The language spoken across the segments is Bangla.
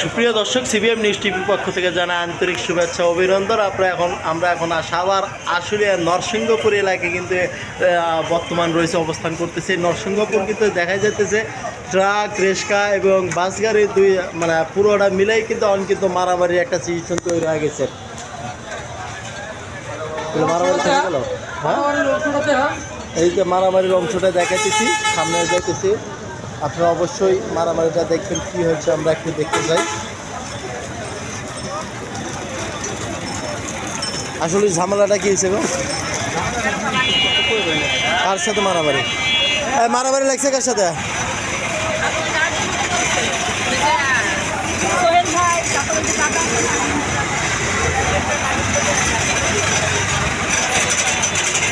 সুপ্রিয় দর্শক সিবিএম নিউজ টিভির পক্ষ থেকে জানা আন্তরিক শুভেচ্ছা অভিনন্দন। আমরা এখন আমরা এখন সাভার আশুলিয়া নরসিংহপুর এলাকায় কিন্তু বর্তমান রয়েছে অবস্থান করতেছে। নরসিংহপুর কিন্তু দেখা যাইতেছে ট্রাক রেস্কা এবং বাস গাড়ি দুই মানে পুরোটা মিলাই কিন্তু অন কিন্তু মারামারি একটা সিচুয়েশন তৈরি হয়ে গেছে। মারামারি থেকে গেল? হ্যাঁ? এই যে মারামারির অংশটা দেখাইতেছি সামনে যাইতেছি। আপনারা অবশ্যই মারামারিটা দেখবেন, কি হয়েছে আমরা একটু দেখতে চাই। আসলে ঝামেলাটা কি গো? কার সাথে মারামারি? মারামারি লাগছে কার সাথে?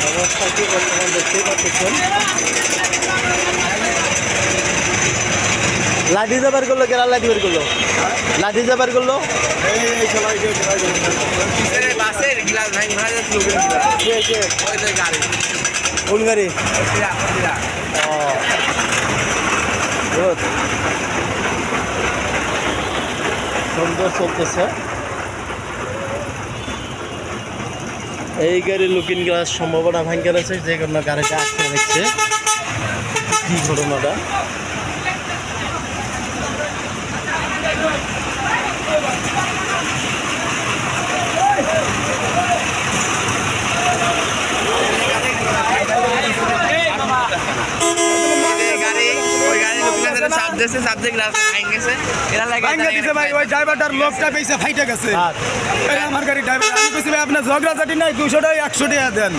অবস্থা কি বর্তমান দেখতেই লাঠি দিয়ে বের করল কেরা লাঠি বের করল? লাঠি দিয়ে বের করল কোন গাড়ি? সুন্দর চলতেছে। এই গাড়ি লুকিং গ্লাস সম্ভাবনা ভাঙ্গে রয়েছে যে কোনো গাড়িটা আটকে রেখেছে। কি ঘটনাটা এই গাড়ি ওই গাড়ি লোকের সাথে চাপ দিয়েছে ফাইটে গেছে আমার গাড়ি ড্রাইভার আপনার ঝগড়া চাটি নাই দুশো টাকা একশো টাকা দেন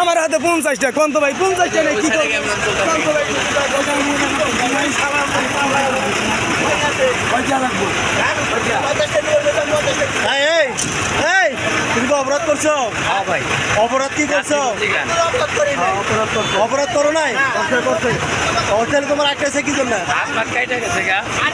আমার হাতে পঞ্চাশ টাকা কোন তো ভাই পঞ্চাশ টাকা নেই, কি করব? তো তুমি কি অপরাধ করছ হ্যাঁ ভাই অপরাধ কি করছ অপরাধ করো নাই হোটেল তোমার আটকেছে কি জন্য হাত পাত কাইটা গেছে গা আর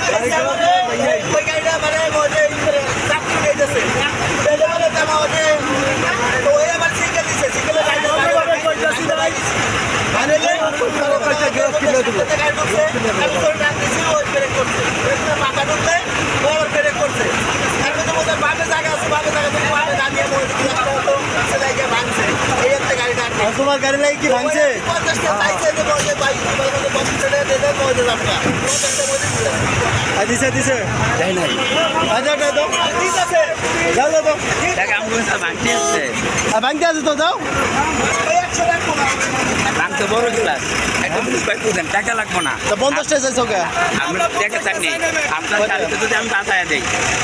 তোমার গাড়ি লাগে কি ভাঙছে? আর দিছে দিছে। আচ্ছা আচ্ছা যাও যাও ভাঙতে আছে তো দাও। ভাঙতে বড় বুঝেন টাকা লাগবো না পঞ্চাশটা চাইছো কে? আমরা টাকা চাইনি আপনার গাড়িতে যদি আমি বাঁচায় দেই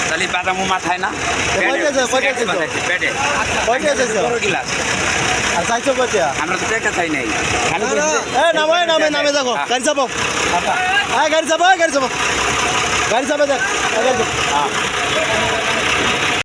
তাহলে বাদামও মাথায় না? পেটে বড় গ্লাস আর চাইছো কয়টা আমরা তো টাকা চাই নাই। এ নামো নামে নামে দেখো গাড়ি চাপো হ্যাঁ গাড়ি এই গাড়ি চাপো গাড়ি চাপে দেখ গাড়ি। হ্যাঁ